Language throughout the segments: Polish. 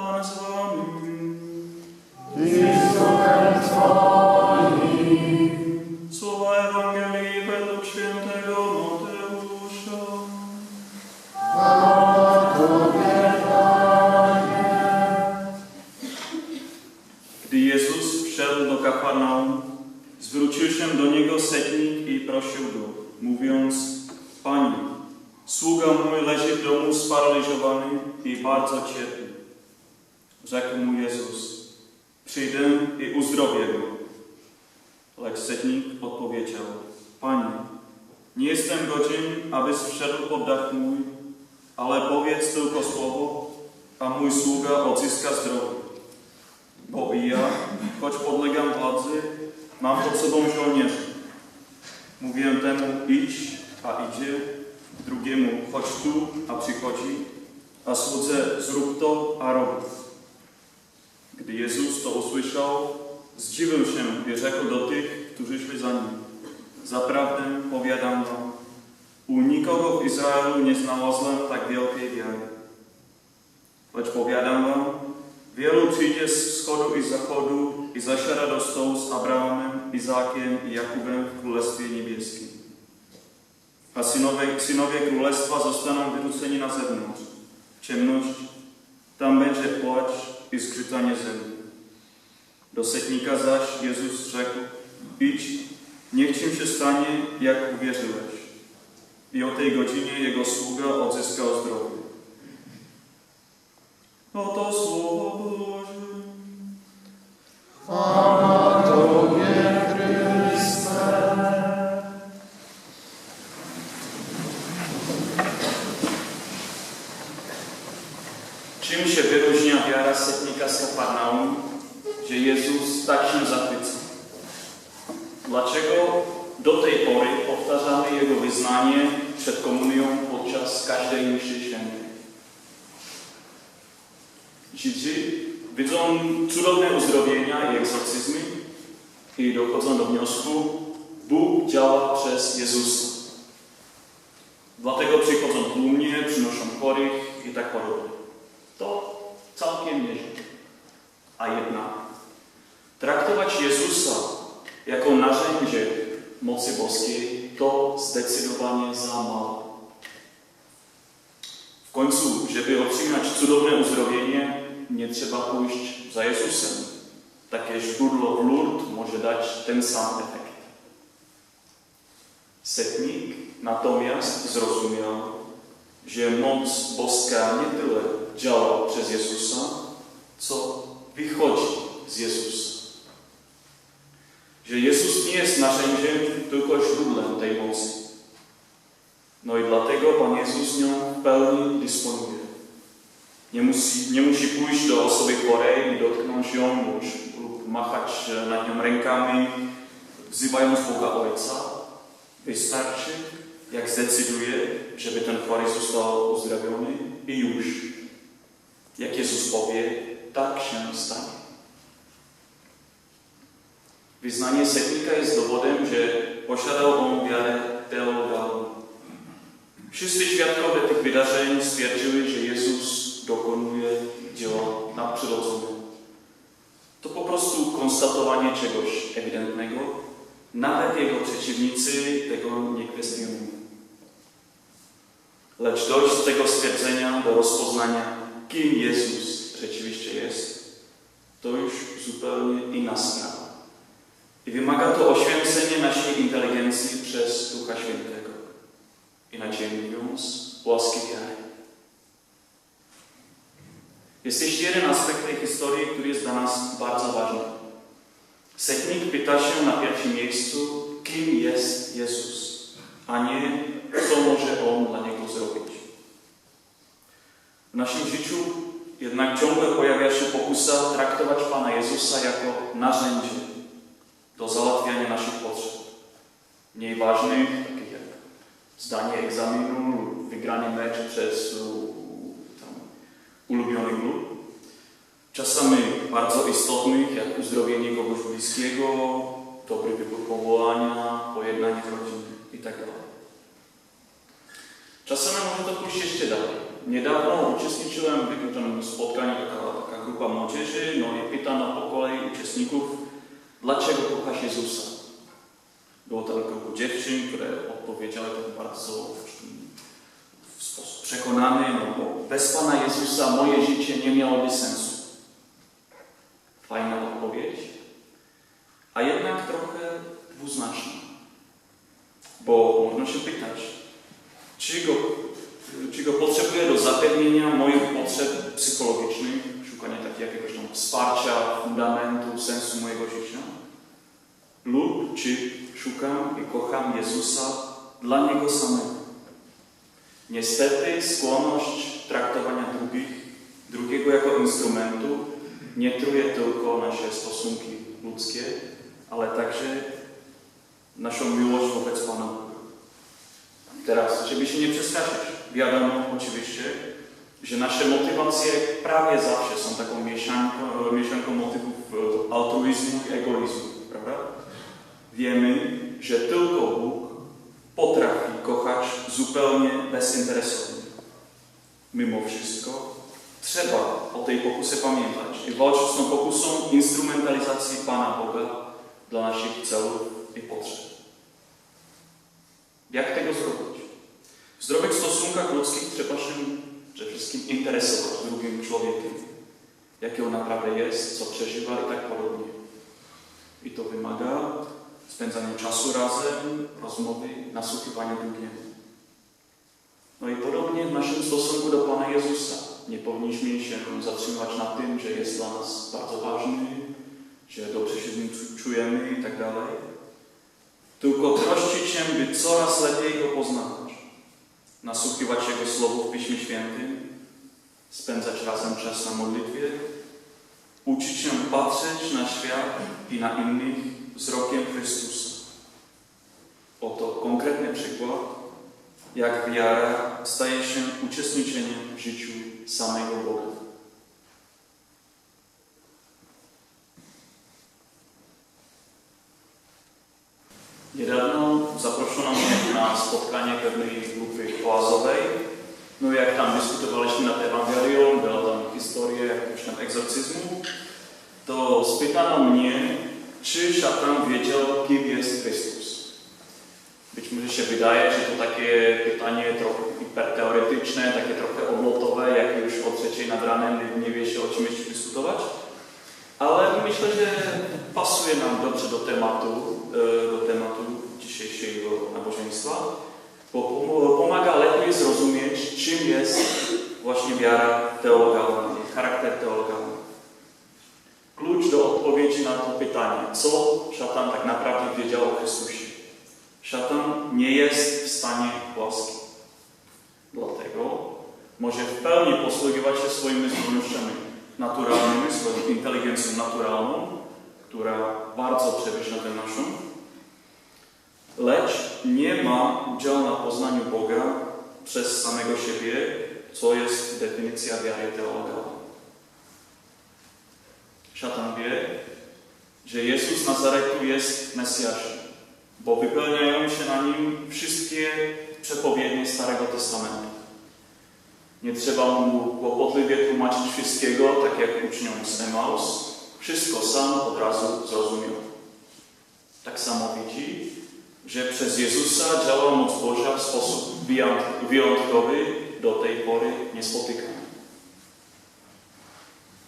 Pan z wami. Słowa Ewangelii według świętego Mateusza. Gdy Jezus wszedł do Kafarnaum, zwrócił się do niego setnik i prosił go, mówiąc, Panie, sługa mój leży w domu sparaliżowany i bardzo cierpi. Rzekł mu Jezus, przyjdę i uzdrowię go. Lecz setnik odpowiedział, Panie, nie jestem godzien, abyś wszedł pod dach mój, ale powiedz tylko słowo, a mój sługa odzyska zdrowie. Bo i ja, choć podlegam władzy, mam pod sobą żołnierzy. Mówię temu idź, a idzie, drugiemu chodź tu, a przychodzi, a słudze zrób to, a robi. Gdy Jezus to usłyszał, zdziwił się i rzekł do tych, którzy szli za nim. Zaprawdę powiadam wam, u nikogo w Izraelu nie tak wielkiej wiary. Lecz powiadam wam, wielu przyjdzie z wschodu i zachodu i zasiada do z Abrahamem, Izakiem i Jakubem w Królestwie Niebieskim. A synowie, synowie Królestwa zostaną wyrzuceni na zewnątrz, w tam będzie płacz i zgrzytanie zębów. Do setnika zaś Jezus rzekł, idź, niech ci się stanie, jak uwierzyłeś. I o tej godzinie jego sługa odzyskał zdrowie. Oto słowo Boże. Uzdrowienia i egzorcyzmy i dochodzą do wniosku, Bóg działa przez Jezusa. Dlatego przychodzą tłumnie, przynoszą chorych i tak podobnie. To całkiem nieźle. A jednak traktować Jezusa jako narzędzie mocy boskiej to zdecydowanie za mało. W końcu, żeby otrzymać cudowne uzdrowienie, nie trzeba pójść za Jezusem. Takie źródło w Lourdes może dać ten sam efekt. Setnik natomiast zrozumiał, że moc boska nie tyle działa przez Jezusa, co wychodzi z Jezusa. Że Jezus nie jest narzędziem, tylko źródłem tej mocy. No i dlatego Pan Jezus nią w pełni dysponuje. Nie musi, do osoby chorej dotknąć ją lub, lub machać nad nią rękami, wzywając Boga Ojca. Wystarczy, jak zdecyduje, żeby ten chory został uzdrowiony i już. Jak Jezus powie, tak się stanie. Wyznanie setnika jest dowodem, że posiadał on wiarę teologalną. Wszyscy świadkowie tych wydarzeń stwierdziły, że Jezus dokonuje dzieła nadprzyrodzone. Prostu konstatowanie czegoś ewidentnego. Nawet jego przeciwnicy tego nie kwestionują. Lecz dojść z tego stwierdzenia do rozpoznania, kim Jezus rzeczywiście jest, to już zupełnie inna sprawa. I wymaga to oświęcenie naszej inteligencji przez Ducha Świętego. Inaczej mówiąc, łaski wiary. Jest jeszcze jeden aspekt tej historii, który jest dla nas bardzo ważny. Setnik pyta się na pierwszym miejscu, kim jest Jezus, a nie co może On dla Niego zrobić. W naszym życiu jednak ciągle pojawia się pokusa traktować Pana Jezusa jako narzędzie do załatwiania naszych potrzeb. Mniej ważnych, takich jak zdanie egzaminu wygranie meczu przez ulubionych lub czasami bardzo istotnych, jak uzdrowienie kogoś bliskiego, dobry wybór powołania, pojednanie rodziny itd. Tak czasami może to pójść jeszcze dalej. Niedawno uczestniczyłem w takim spotkaniu, taka, taka grupa młodzieży, no i pytano po kolei uczestników, dlaczego kochasz Jezusa? Było tam grupa dziewczyn, które odpowiedziały tak bardzo przekonany, no bo bez Pana Jezusa moje życie nie miałoby sensu. Fajna odpowiedź, a jednak trochę dwuznaczna. Bo można się pytać, czy go, czy go potrzebuję do zapewnienia moich potrzeb psychologicznych, szukania takiego jakiegoś tam wsparcia, fundamentu, sensu mojego życia? Lub czy szukam i kocham Jezusa dla Niego samego? Niestety skłonność traktowania drugich, drugiego jako instrumentu nie truje tylko nasze stosunki ludzkie, ale także naszą miłość wobec Pana. Teraz, żeby się nie przestraszyć, wiadomo oczywiście, że nasze motywacje prawie zawsze są taką mieszanką, mieszanką motywów e, altruizmu i egoizmu, prawda? Wiemy, że tylko Bóg potrafi kochać zupełnie bezinteresownie. Mimo wszystko trzeba o tej pokusę pamiętać i walczyć z tą Pana Boga dla naszych celów i potrzeb. Jak tego zrobić? W zdrowych stosunkach ludzkich trzeba się przede wszystkim interesować drugim człowiekiem, jaki on naprawdę jest, co przeżywa i tak podobnie. I to wymaga spędzania czasu razem, rozmowy, nasłuchiwania drugiemu. No i podobnie w naszym stosunku do Pana Jezusa. Nie powinniśmy się zatrzymywać na tym, że jest dla nas bardzo ważny, że dobrze się z nim czujemy i tak dalej. Tylko prosić się, by coraz lepiej go poznawać. Nasłuchiwać Jego słowu w Piśmie Świętym, spędzać razem czas na modlitwie, uczyć się patrzeć na świat i na innych wzrokiem Chrystusa. Oto konkretny przykład, jak wiara staje się uczestniczeniem w życiu samego Boga. Niedawno zaproszono mnie na spotkanie pewnej grupy oazowej. No jak tam dyskutowaliśmy nad Ewangelią, była tam historia jakiegoś tam egzorcyzmu, to spytano mnie, czy szatan wiedział, kim jest Chrystus. Być może się wydaje, że to takie pytanie trochę hiperteoretyczne, takie trochę oblotowe, jak już o trzeciej nad ranem nie wie się o czym jeszcze dyskutować. Ale myślę, że pasuje nam dobrze do tematu, e, do tematu dzisiejszego nabożeństwa, bo pomaga lepiej zrozumieć, czym jest właśnie wiara teologalna, charakter pytanie, co szatan tak naprawdę wiedział o Chrystusie. Szatan nie jest w stanie łaski. Dlatego może w pełni posługiwać się swoimi zdolnościami naturalnymi, swoją inteligencją naturalną, która bardzo przewyższa tę naszą, lecz nie ma udziału na poznaniu Boga przez samego siebie, co jest definicja wiary teologalnej. Szatan wie, że Jezus Nazaretu jest Mesjaszem, bo wypełniają się na nim wszystkie przepowiednie Starego Testamentu. Nie trzeba mu kłopotliwie tłumaczyć wszystkiego, tak jak uczniom z Emaus. Wszystko sam od razu zrozumiał. Tak samo widzi, że przez Jezusa działa moc Boża w sposób wyjątkowy, do tej pory niespotykany.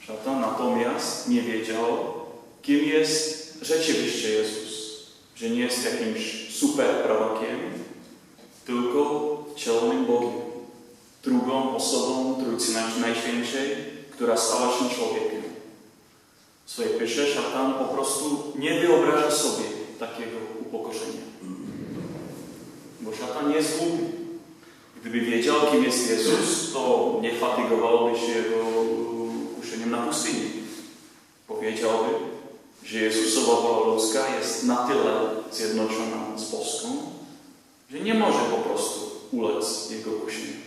Szatan natomiast nie wiedział, kim jest rzeczywiście Jezus. Że nie jest jakimś super prorokiem, tylko cielonym Bogiem. Drugą osobą Trójcy Najświętszej, która stała się człowiekiem. W swojej pysze szatan po prostu nie wyobraża sobie takiego upokorzenia. Bo szatan jest głupi. Gdyby wiedział, kim jest Jezus, to nie fatygowałoby się jego kuszeniem na pustyni. Powiedziałby, że Jezusowa wola ludzka jest na tyle zjednoczona z boską, że nie może po prostu ulec Jego kuszeniu.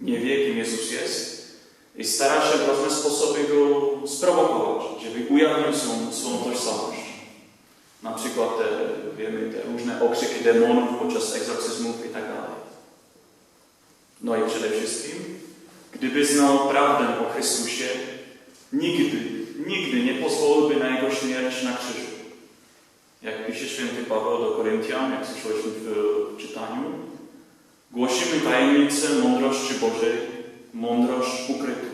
Nie wie, kim Jezus jest i stara się w różne sposoby Go sprowokować, żeby ujawnił swą, swą tożsamość. Na przykład te, wiemy, te różne okrzyki demonów podczas egzorcyzmów i tak dalej. No i przede wszystkim, gdyby znał prawdę o Chrystusie, nigdy, nigdy nie pozwoliłby na jego śmierć na krzyżu. Jak pisze święty Paweł do Koryntian, jak słyszeliśmy w czytaniu, głosimy tajemnicę mądrości Bożej, mądrość ukrytą.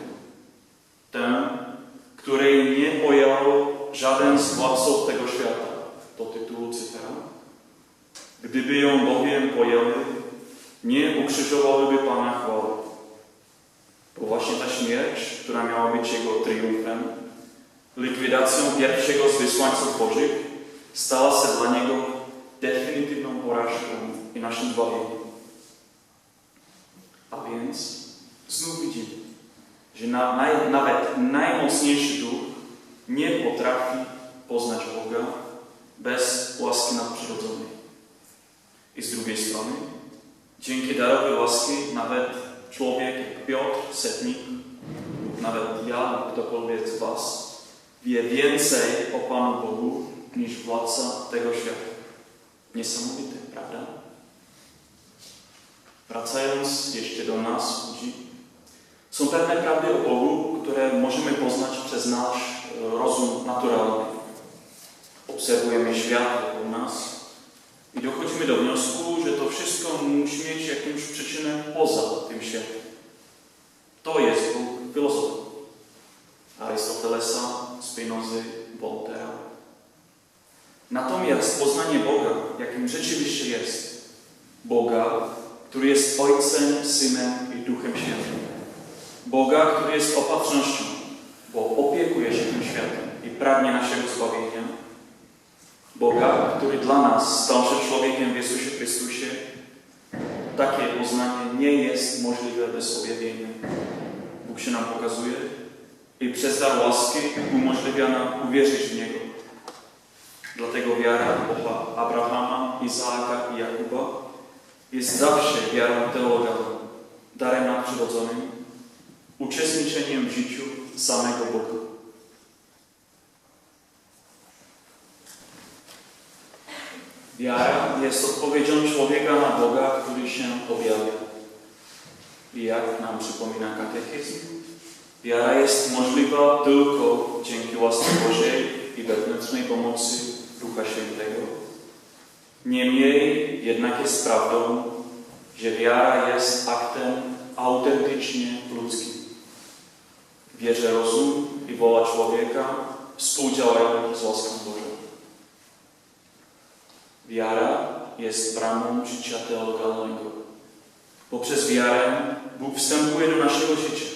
Tę, której nie pojął żaden z władców tego świata. Do tytułu cytera. Gdyby ją bowiem pojęły, nie ukrzyżowałyby Pana chwały. Bo właśnie ta śmierć, która miała być Jego triumfem, likwidacją pierwszego z wysłańców Bożych, stała się dla Niego definitywną porażką i naszym zbawieniem. A więc znów widzimy, że na, nawet najmocniejszy duch nie potrafi poznać Boga bez łaski nadprzyrodzonej. I z drugiej strony, dzięki darowi łaski nawet człowiek jak Piotr, setnik, nawet ja, ktokolwiek z Was, wie więcej o Panu Bogu niż władca tego świata. Niesamowite, prawda? Wracając jeszcze do nas, ludzi, są pewne prawdy o Bogu, które możemy poznać przez nasz e, rozum naturalny. Obserwujemy świat wokół nas i dochodzimy do wniosku, że to wszystko musi mieć jakąś przyczynę poza tym światem. Spinozy, Voltaire. Natomiast poznanie Boga, jakim rzeczywiście jest, Boga, który jest Ojcem, Synem i Duchem Świętym. Boga, który jest opatrznością, bo opiekuje się tym światem i pragnie naszego zbawienia. Boga, który dla nas stał się człowiekiem w Jezusie Chrystusie. Takie poznanie nie jest możliwe bez objawienia. Bóg się nam pokazuje i przez dar łaski umożliwia uwierzyć w Niego. Dlatego wiara Boga Abrahama, Izaaka i Jakuba jest zawsze wiarą teologalną, darem nadprzyrodzonym, uczestniczeniem w życiu samego Boga. Wiara jest odpowiedzią człowieka na Boga, który się objawia. I jak nam przypomina katechizm, wiara jest możliwa tylko dzięki łasce Bożej i wewnętrznej pomocy Ducha Świętego. Niemniej jednak jest prawdą, że wiara jest aktem autentycznie ludzkim. Wierzę rozum i wola człowieka współdziałają z łaską Bożą. Wiara jest bramą życia teologalnego. Poprzez wiarę Bóg wstępuje do naszego życia.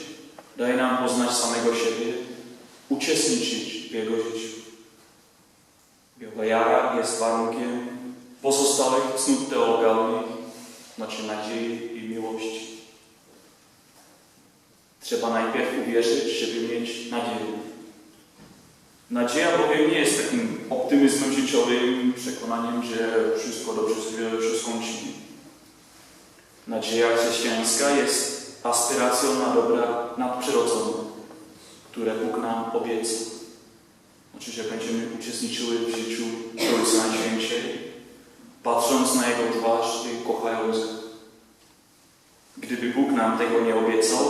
Daje nam poznać samego siebie, uczestniczyć w Jego życiu. Wiara jest warunkiem pozostałych cnót teologalnych, znaczy nadziei i miłości. Trzeba najpierw uwierzyć, żeby mieć nadzieję. Nadzieja bowiem nie jest takim optymizmem życiowym, przekonaniem, że wszystko dobrze się skończy. Nadzieja chrześcijańska jest aspiracją na dobra nadprzyrodzone, które Bóg nam obiecał. Znaczy, że będziemy uczestniczyły w życiu Ojca Najświętszej, patrząc na Jego twarz i kochając. Gdyby Bóg nam tego nie obiecał,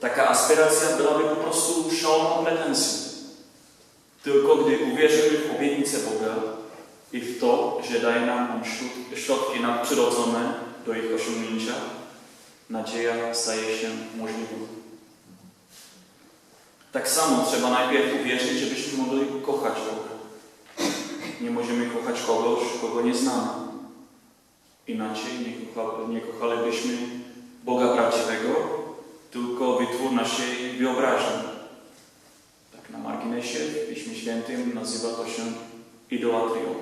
taka aspiracja byłaby po prostu szaloną pretensją. Tylko gdy uwierzymy w obietnicę Boga i w to, że daje nam On środki nadprzyrodzone do ich osiągnięcia, nadzieja staje się możliwą. Tak samo trzeba najpierw uwierzyć, żebyśmy mogli kochać Boga. Nie możemy kochać kogoś, kogo nie znamy. Inaczej nie, kocha, nie kochalibyśmy Boga prawdziwego, tylko wytwór naszej wyobraźni. Tak na marginesie w Piśmie Świętym nazywa to się idolatrią.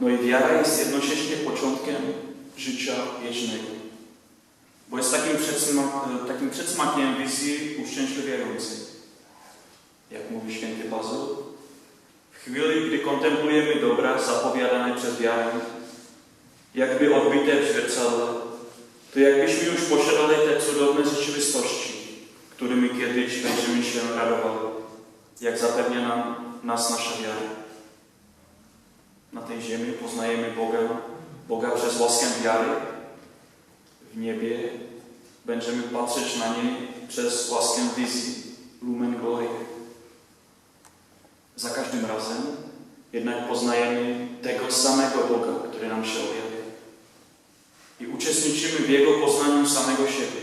No i wiara jest jednocześnie początkiem życia wiecznego. Bo jest takim, przedsmak, takim przedsmakiem wizji uszczęśliwiającej. Jak mówi święty Bazyl, w chwili, gdy kontemplujemy dobra zapowiadane przez wiarę, jakby odbite w zwierciadle, to jakbyśmy już posiadali te cudowne rzeczywistości, którymi kiedyś będziemy się radowali, jak zapewnia nam, nas nasza wiara. Na tej ziemi poznajemy Boga, Boga przez łaskę wiary. W niebie będziemy patrzeć na nie przez łaskę wizji, lumen glory. razem, jednak poznajemy tego samego Boga, który nam się objawia. I uczestniczymy w Jego poznaniu samego siebie.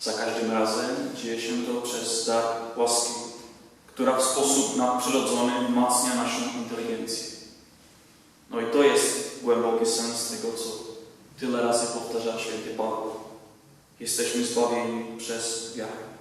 Za każdym razem dzieje się to przez dar łaski, która w sposób nadprzyrodzony wzmacnia naszą inteligencję. No i to jest głęboki sens tego, co tyle razy powtarza święty Paweł. Jesteśmy zbawieni przez wiarę.